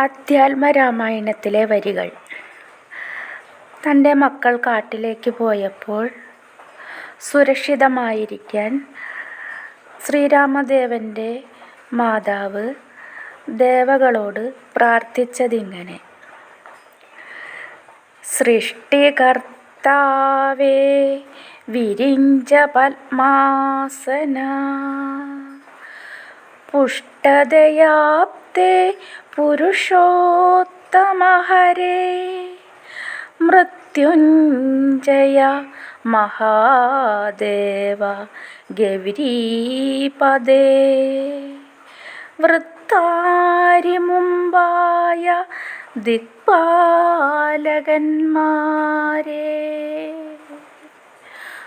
അധ്യാത്മരാമായണത്തിലെ വരികൾ. തന്റെ മക്കൾ കാട്ടിലേക്ക് പോയപ്പോൾ സുരക്ഷിതമായിരിക്കാൻ ശ്രീരാമദേവന്റെ മാതാവ് ദേവകളോട് പ്രാർത്ഥിച്ചതിങ്ങനെ. സൃഷ്ടികർത്താവേ വിരിഞ്ച പത്മാസന. പുഷ്ടതയാപ്തേ പുരുഷോത്തമഹരേ. മൃത്യുഞ്ജയ മഹാദേവ ഗൗരീപദേ. വൃത്താരി മുമ്പായ ദിക്പാലകന്മാരെ.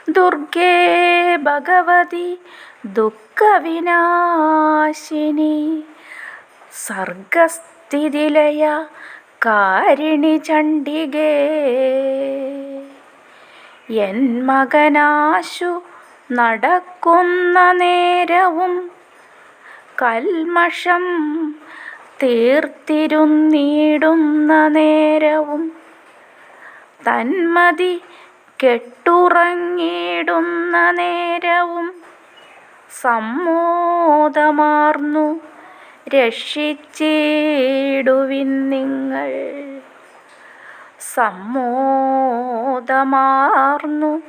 ദുർഗേ ഭഗവതി ദുഃഖവിനാശിനി. സർഗസ്ഥിതിലയ കാരിണി ചണ്ഡികേ. എൻ മകനാശു നടക്കുന്ന നേരവും കൽമഷം തീർത്തിരുന്നിടുന്ന നേരവും തന്മതി കെട്ടുറങ്ങിടുന്ന നേരവും സമ്മോദമാർന്നു രക്ഷിച്ചിടുവിൻ നിങ്ങൾ. സമ്മോദമാർന്നു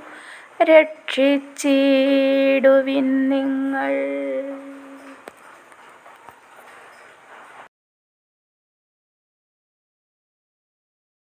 രക്ഷിച്ചിടുവിൻ നിങ്ങൾ.